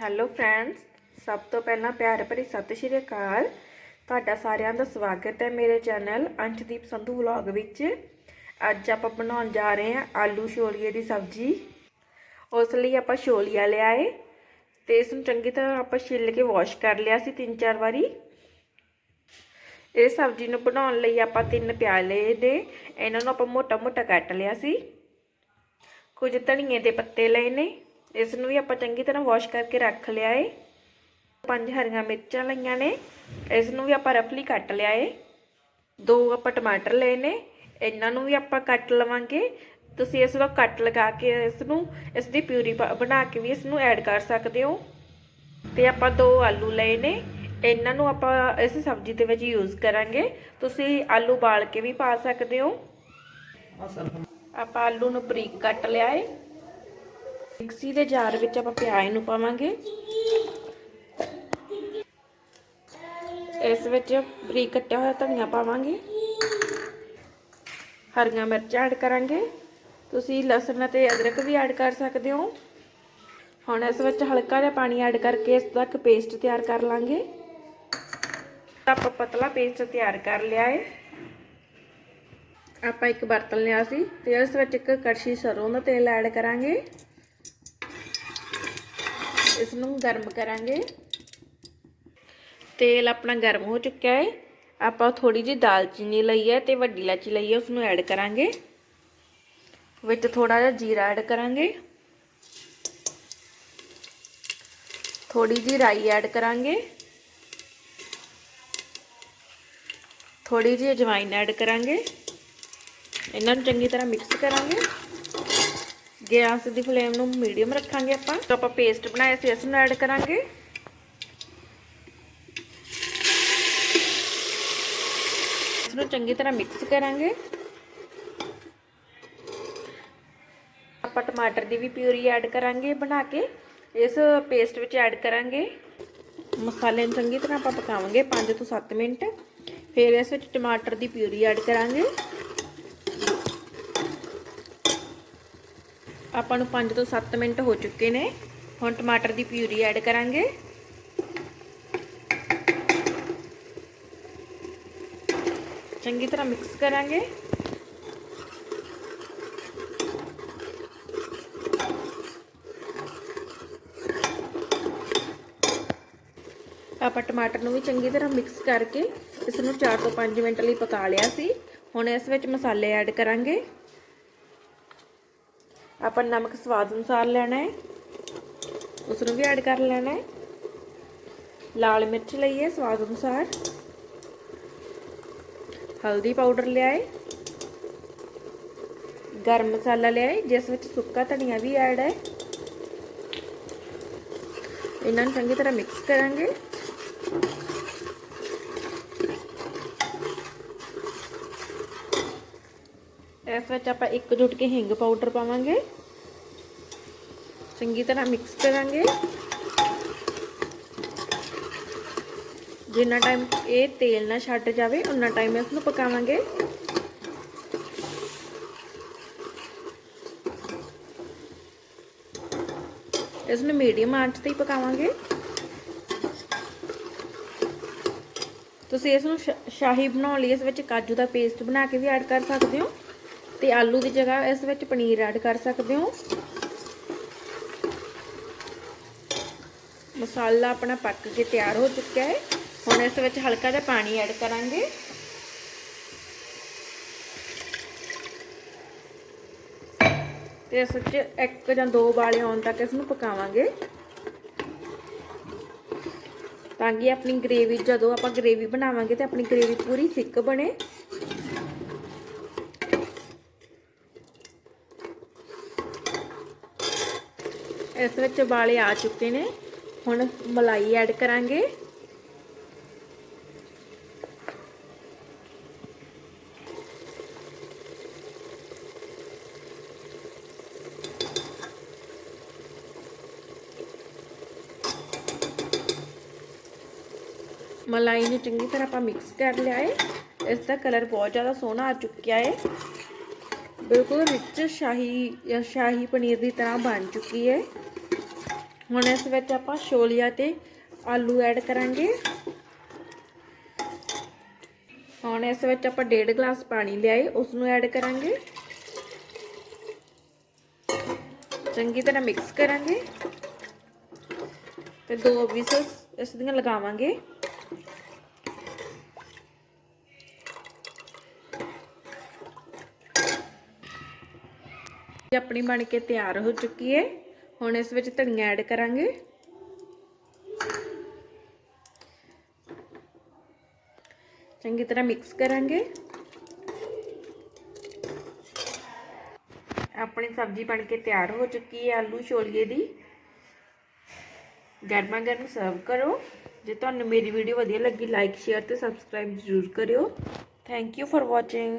Hello friends ਸਭ ਤੋਂ ਪਹਿਲਾਂ ਪਿਆਰ ਭਰੀ ਸਤਿ ਸ਼੍ਰੀ ਅਕਾਲ। ਤੁਹਾਡਾ ਸਾਰਿਆਂ ਦਾ ਸਵਾਗਤ ਹੈ ਮੇਰੇ ਚੈਨਲ ਅੰਸ਼ਦੀਪ ਸੰਧੂ ਵਲੌਗ ਵਿੱਚ। ਅੱਜ ਆਪਾਂ ਬਣਾਉਣ ਜਾ ਰਹੇ ਹਾਂ ਆਲੂ ਛੋਲੀਏ ਦੀ ਸਬਜ਼ੀ। ਉਸ ਲਈ ਆਪਾਂ ਛੋਲੀਆ ਲਿਆਏ ਤੇ ਇਸ ਨੂੰ ਚੰਗੀ ਤਰ੍ਹਾਂ ਆਪਾਂ ਛਿੱਲ ਕੇ ਵਾਸ਼ ਕਰ ਲਿਆ ਸੀ ਤਿੰਨ ਚਾਰ ਵਾਰੀ। ਇਹ ਸਬਜ਼ੀ ਨੂੰ ਬਣਾਉਣ ਲਈ ਆਪਾਂ ਤਿੰਨ ਪਿਆਜ਼ ਲਏ ਨੇ ਇਹਨਾਂ ਨੂੰ ਆਪਾਂ ਮੋਟਾ ਮੋਟਾ ਕੱਟ ਲਿਆ ਸੀ। ਕੁਝ ਧਨੀਏ ਦੇ ਪੱਤੇ ਲਏ ਨੇ। ਇਸ ਨੂੰ ਵੀ ਆਪਾਂ ਚੰਗੀ ਤਰ੍ਹਾਂ ਵਾਸ਼ ਕਰਕੇ ਰੱਖ ਲਿਆ ਏ। ਪੰਜ ਹਰੀਆਂ ਮਿਰਚਾਂ ਲਈਆਂ ਨੇ। ਇਸ ਨੂੰ ਵੀ ਆਪਾਂ ਰਫਲੀ ਕੱਟ ਲਿਆ ਏ। ਦੋ ਆਪਾਂ ਟਮਾਟਰ ਲਏ ਨੇ। ਇਹਨਾਂ ਨੂੰ ਵੀ ਆਪਾਂ ਕੱਟ ਲਵਾਂਗੇ। ਤੁਸੀਂ ਇਸ ਨੂੰ ਕੱਟ ਲਗਾ ਕੇ ਇਸ ਨੂੰ ਇਸ ਦੀ ਪਿਊਰੀ ਬਣਾ ਕੇ ਵੀ ਇਸ ਨੂੰ ਐਡ ਕਰ ਸਕਦੇ ਹੋ। ਤੇ ਆਪਾਂ ਦੋ ਆਲੂ ਲਏ ਨੇ। ਇਹਨਾਂ ਨੂੰ ਆਪਾਂ ਇਸ ਸਬਜ਼ੀ ਦੇ ਵਿੱਚ ਯੂਜ਼ ਕਰਾਂਗੇ। ਤੁਸੀਂ ਆਲੂ ਬਾਲ ਕੇ ਵੀ ਪਾ ਸਕਦੇ ਹੋ। ਆਪਾਂ ਆਲੂ ਨੂੰ ਬਰੀਕ ਕੱਟ ਲਿਆ ਏ। ਮਿਕਸੀ ਦੇ ਜਾਰ ਵਿੱਚ ਆਪਾਂ ਪਿਆਜ਼ ਨੂੰ ਪਾਵਾਂਗੇ। ਇਸ ਵਿੱਚ ਬਰੀਕ ਕੱਟਿਆ ਹੋਇਆ ਧਨੀਆ ਪਾਵਾਂਗੇ। ਹਰੀਆਂ ਮਿਰਚਾਂ ਐਡ ਕਰਾਂਗੇ। ਤੁਸੀਂ ਲਸਣ ਅਤੇ ਅਦਰਕ ਵੀ ਐਡ ਕਰ ਸਕਦੇ ਹੋ। ਹੁਣ ਇਸ ਵਿੱਚ ਹਲਕਾ ਜਿਹਾ ਪਾਣੀ ਐਡ ਕਰਕੇ ਇਸ ਦਾ ਇੱਕ ਪੇਸਟ ਤਿਆਰ ਕਰ ਲਾਂਗੇ। ਆਪਾਂ ਪਤਲਾ ਪੇਸਟ ਤਿਆਰ ਕਰ ਲਿਆ ਹੈ ਆਪਾਂ ਇੱਕ ਬਰਤਨ ਲਿਆ ਸੀ ਤੇ ਇਸ ਵਿੱਚ ਇੱਕ ਕੜਛੀ ਸਰੋਂ ਦਾ ਤੇਲ ਐਡ ਕਰਾਂਗੇ। ਇਸ ਨੂੰ ਗਰਮ ਕਰਾਂਗੇ ਤੇਲ ਆਪਣਾ ਗਰਮ ਹੋ ਚੁੱਕਿਆ ਹੈ ਆਪਾਂ ਥੋੜੀ ਜਿਹੀ ਦਾਲਚੀਨੀ ਲਈ ਹੈ ਤੇ ਵੱਡੀ ਇਲਾਚੀ ਲਈ ਹੈ ਉਸ ਨੂੰ ਐਡ ਕਰਾਂਗੇ ਵਿੱਚ ਥੋੜਾ ਜਿਹਾ ਜੀਰਾ ਐਡ ਕਰਾਂਗੇ ਥੋੜੀ ਜਿਹੀ ਰਾਈ ਐਡ ਕਰਾਂਗੇ ਥੋੜੀ ਜਿਹੀ ਅਜਵਾਇਨ ਐਡ ਕਰਾਂਗੇ ਇਹਨਾਂ ਨੂੰ ਚੰਗੀ ਤਰ੍ਹਾਂ ਮਿਕਸ ਕਰਾਂਗੇ ਗੈਸ ਦੀ ਫਲੇਮ ਨੂੰ ਮੀਡੀਅਮ ਰੱਖਾਂਗੇ ਆਪਾਂ। ਜੋ ਆਪਾਂ ਪੇਸਟ ਬਣਾਇਆ ਸੀ ਇਸ ਨੂੰ ਐਡ ਕਰਾਂਗੇ। ਇਸ ਨੂੰ ਚੰਗੀ ਤਰ੍ਹਾਂ ਮਿਕਸ ਕਰਾਂਗੇ। ਆਪਾਂ ਟਮਾਟਰ ਦੀ ਵੀ ਪਿਊਰੀ ਐਡ ਕਰਾਂਗੇ ਬਣਾ ਕੇ। ਇਸ ਪੇਸਟ ਵਿੱਚ ਐਡ ਕਰਾਂਗੇ। ਮਸਾਲੇ ਨੂੰ ਚੰਗੀ ਤਰ੍ਹਾਂ ਆਪਾਂ ਪਕਾਵਾਂਗੇ 5 ਤੋਂ 7 ਮਿੰਟ। ਫਿਰ ਇਸ ਵਿੱਚ ਟਮਾਟਰ ਦੀ ਪਿਊਰੀ ਐਡ ਕਰਾਂਗੇ। ਆਪਾਂ ਨੂੰ 5 ਤੋਂ 7 ਮਿੰਟ ਹੋ ਚੁੱਕੇ ਨੇ। ਹੁਣ ਟਮਾਟਰ ਦੀ ਪਿਊਰੀ ਐਡ ਕਰਾਂਗੇ। ਚੰਗੀ ਤਰ੍ਹਾਂ ਮਿਕਸ ਕਰਾਂਗੇ। ਆਪਾਂ ਟਮਾਟਰ ਨੂੰ ਵੀ ਚੰਗੀ ਤਰ੍ਹਾਂ ਮਿਕਸ ਕਰਕੇ ਇਸ ਨੂੰ 4 ਤੋਂ 5 ਮਿੰਟ ਲਈ ਪਕਾ ਲਿਆ ਸੀ। ਹੁਣ ਇਸ ਵਿੱਚ ਮਸਾਲੇ ਐਡ ਕਰਾਂਗੇ। ਆਪਾਂ ਨਮਕ ਸਵਾਦ ਅਨੁਸਾਰ ਲੈਣਾ ਹੈ। ਉਸ ਨੂੰ ਵੀ ਐਡ ਕਰ ਲੈਣਾ ਹੈ। ਲਾਲ ਮਿਰਚ ਲਈਏ ਸਵਾਦ ਅਨੁਸਾਰ। ਹਲਦੀ ਪਾਊਡਰ ਲਿਆਏ। ਗਰਮ ਮਸਾਲਾ ਲਿਆਏ, ਜਿਸ ਵਿੱਚ ਸੁੱਕਾ ਧਨੀਆ ਵੀ ਐਡ ਹੈ। ਇਹਨਾਂ ਨੂੰ ਚੰਗੀ ਤਰ੍ਹਾਂ ਮਿਕਸ ਕਰਾਂਗੇ। ਇਸ ਵਿੱਚ ਆਪਾਂ ਇੱਕ ਜੁੱਟ ਕੇ ਹਿੰਗ ਪਾਊਡਰ ਪਾਵਾਂਗੇ। ਚੰਗੀ ਤਰ੍ਹਾਂ ਮਿਕਸ ਕਰਾਂਗੇ। ਜਿੰਨਾ ਟਾਈਮ ਇਹ ਤੇਲ ਨਾ ਛੱਡ ਜਾਵੇ ਉਨਾ ਟਾਈਮ ਇਸ ਨੂੰ ਪਕਾਵਾਂਗੇ। ਇਸ ਨੂੰ ਮੀਡੀਅਮ ਆਂਚ ਤੇ ਹੀ ਪਕਾਵਾਂਗੇ। ਤੁਸੀਂ ਇਸ ਨੂੰ ਸ਼ਾਹੀ ਬਣਾਉਣ ਲਈ ਇਸ ਵਿੱਚ ਕਾਜੂ ਦਾ ਪੇਸਟ ਬਣਾ ਕੇ ਵੀ ਐਡ ਕਰ ਸਕਦੇ ਹੋ। ਤੇ ਆਲੂ ਦੀ ਜਗ੍ਹਾ ਇਸ ਵਿੱਚ ਪਨੀਰ ਐਡ ਕਰ ਸਕਦੇ ਹੋ। ਮਸਾਲਾ ਆਪਣਾ ਪੱਕ ਕੇ ਤਿਆਰ ਹੋ ਚੁੱਕਿਆ ਹੈ। ਹੁਣ ਇਸ ਵਿੱਚ ਹਲਕਾ ਜਿਹਾ ਪਾਣੀ ਐਡ ਕਰਾਂਗੇ। ਤੇ ਇਸ ਵਿੱਚ ਇੱਕ ਜਾਂ ਦੋ ਵਾਲੇ ਆਉਣ ਤੱਕ ਇਸ ਨੂੰ ਪਕਾਵਾਂਗੇ। ਤਾਂ ਕਿ ਆਪਣੀ ਗ੍ਰੇਵੀ ਜਦੋਂ ਆਪਾਂ ਗ੍ਰੇਵੀ ਬਣਾਵਾਂਗੇ ਤੇ ਆਪਣੀ ਗ੍ਰੇਵੀ ਪੂਰੀ ਥਿੱਕ ਬਣੇ। ਇਸ ਵਿੱਚ ਵਾਲੇ ਆ ਚੁੱਕੇ ਨੇ। ਹੁਣ ਮਲਾਈ ਐਡ ਕਰਾਂਗੇ। ਮਲਾਈ ਨੂੰ ਚੰਗੀ ਤਰ੍ਹਾਂ ਆਪਾਂ ਮਿਕਸ ਕਰ ਲਿਆ ਹੈ ਇਸ ਦਾ ਕਲਰ ਬਹੁਤ ਜ਼ਿਆਦਾ ਸੋਹਣਾ ਆ ਚੁੱਕਿਆ ਹੈ ਬਿਲਕੁਲ ਰਿਚ ਸ਼ਾਹੀ ਸ਼ਾਹੀ ਪਨੀਰ ਦੀ ਤਰ੍ਹਾਂ ਬਣ ਚੁੱਕੀ ਹੈ ਹੁਣ ਇਸ ਵਿੱਚ ਆਪਾਂ ਛੋਲੀਆਂ ਤੇ ਆਲੂ ਐਡ ਕਰਾਂਗੇ। ਹੁਣ ਇਸ ਵਿੱਚ ਆਪਾਂ 1.5 ਗਲਾਸ ਪਾਣੀ ਲਿਆਏ ਉਸ ਨੂੰ ਐਡ ਕਰਾਂਗੇ। ਚੰਗੀ ਤਰ੍ਹਾਂ ਮਿਕਸ ਕਰਾਂਗੇ। ਤੇ ਦੋ ਵਿਸਲਸ ਇਸ ਦੀਆਂ ਲਗਾਵਾਂਗੇ। ਇਹ ਆਪਣੀ ਬਣ ਕੇ ਤਿਆਰ ਹੋ ਚੁੱਕੀ ਹੈ। ਹੁਣ ਇਸ ਵਿੱਚ ਧਨੀਆ ਐਡ ਕਰਾਂਗੇ। ਚੰਗੀ ਤਰ੍ਹਾਂ ਮਿਕਸ ਕਰਾਂਗੇ। ਆਪਣੀ ਸਬਜ਼ੀ ਬਣ ਕੇ ਤਿਆਰ ਹੋ ਚੁੱਕੀ ਹੈ ਆਲੂ ਛੋਲੀਏ ਦੀ। ਗਰਮਾ ਗਰਮ ਸਰਵ ਕਰੋ। ਜੇ ਤੁਹਾਨੂੰ ਮੇਰੀ ਵੀਡੀਓ ਵਧੀਆ ਲੱਗੀ ਲਾਈਕ ਸ਼ੇਅਰ ਤੇ ਸਬਸਕ੍ਰਾਈਬ ਜ਼ਰੂਰ ਕਰਿਓ। Thank you for watching